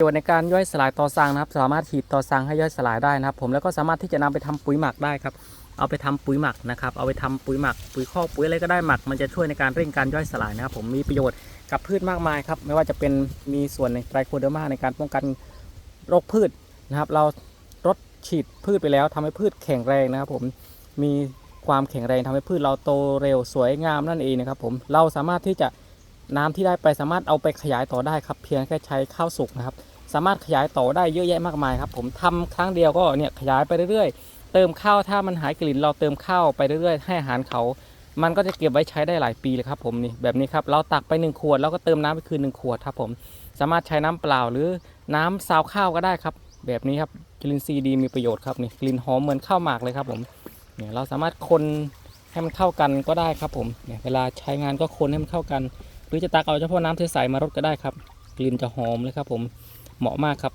ประโยชน์ในการย่อยสลายตอซังนะครับ สามารถฉีดตอซังให้ย่อยสลายได้นะครับ ผมแล้วก็สามารถที่จะนำไปทำปุ๋ยหมักได้ครับ เอาไปทำปุ๋ยหมักนะครับ เอาไปทำปุ๋ยหมัก ปุ๋ยคอกปุ๋ยอะไรก็ได้หมัก มันจะช่วยในการเร่งการย่อยสลายนะครับ ผมมีประโยชน์กับพืชมากมายครับ ไม่ว่าจะเป็นมีส่วนในไตรโคเดอร์มาในการป้องกันโรคพืชนะครับ เรารดฉีดพืชไปแล้วทำให้พืชแข็งแรงนะครับ ผมมีความแข็งแรงทำให้พืชเราโตเร็วสวยงามนั่นเองนะครับ ผมเราสามารถที่จะ น้ำที่ได้ไปสามารถเอาไปขยายต่อได้ครับ เพียงแค่ใช้ข้าวสุกนะครับ สามารถขยายต่อได้เยอะแยะมากมายครับ ผมทำครั้งเดียวก็เนี่ยขยายไปเรื่อยๆ เติมข้าวถ้ามันหายกลิ่นเราเติมข้าวไปเรื่อยๆ ให้อาหารเขา มันก็จะเก็บไว้ใช้ได้หลายปีเลยครับผมนี่แบบนี้ครับเราตักไปหนึ่งขวดแล้วก็เติมน้ำไปคืนหนึ่งขวดครับผมสามารถใช้น้ำเปล่าหรือน้ำซาวข้าวก็ได้ครับ แบบนี้ครับกลิ่นซีดีมีประโยชน์ครับนี่กลิ่นหอมเหมือนข้าวหมากเลยครับผมเนี่ยเราสามารถคนให้มันเข้ากันก็ได้ครับผมเนี่ยเวลาใช้งานก็คนให้มันเข้ากัน หรือจะตักเอาเฉพาะน้ำใสๆมารดก็ได้ครับ กลิ่นจะหอมเลยครับผมเหมาะมากครับ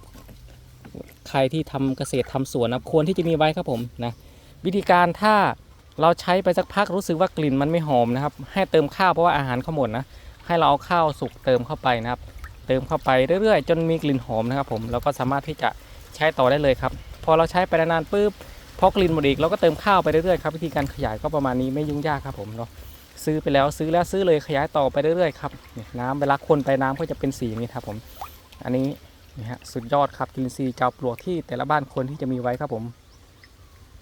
ใครที่ทำเกษตรทำสวนนะควรที่จะมีไว้ครับผมนะวิธีการถ้าเราใช้ไปสักพักรู้สึกว่ากลิ่นมันไม่หอมนะครับ ให้เติมข้าวเพราะว่าอาหารเขาหมดนะให้เราเอาข้าวสุกเติมเข้าไปนะครับ เติมเข้าไปเรื่อยๆ จนมีกลิ่นหอมนะครับ ผมเราก็สามารถที่จะใช้ต่อได้เลยครับ พอเราใช้ไปนานๆปุ๊บพอกลิ่นหมดอีกเราก็เติมข้าวไปเรื่อยๆครับวิธีการขยายก็ประมาณนี้ไม่ยุ่งยากครับผมเนาะ ซื้อไปแล้วซื้อแล้วซื้อเลยขยายต่อไปเรื่อยๆครับนี่น้ำเวลาคนไปน้ำก็จะเป็นสีนี้ครับผมอันนี้นี่ฮะสุดยอดครับกินซีย์เจ้าปลวกที่แต่ละบ้านควรที่จะมีไว้ครับผม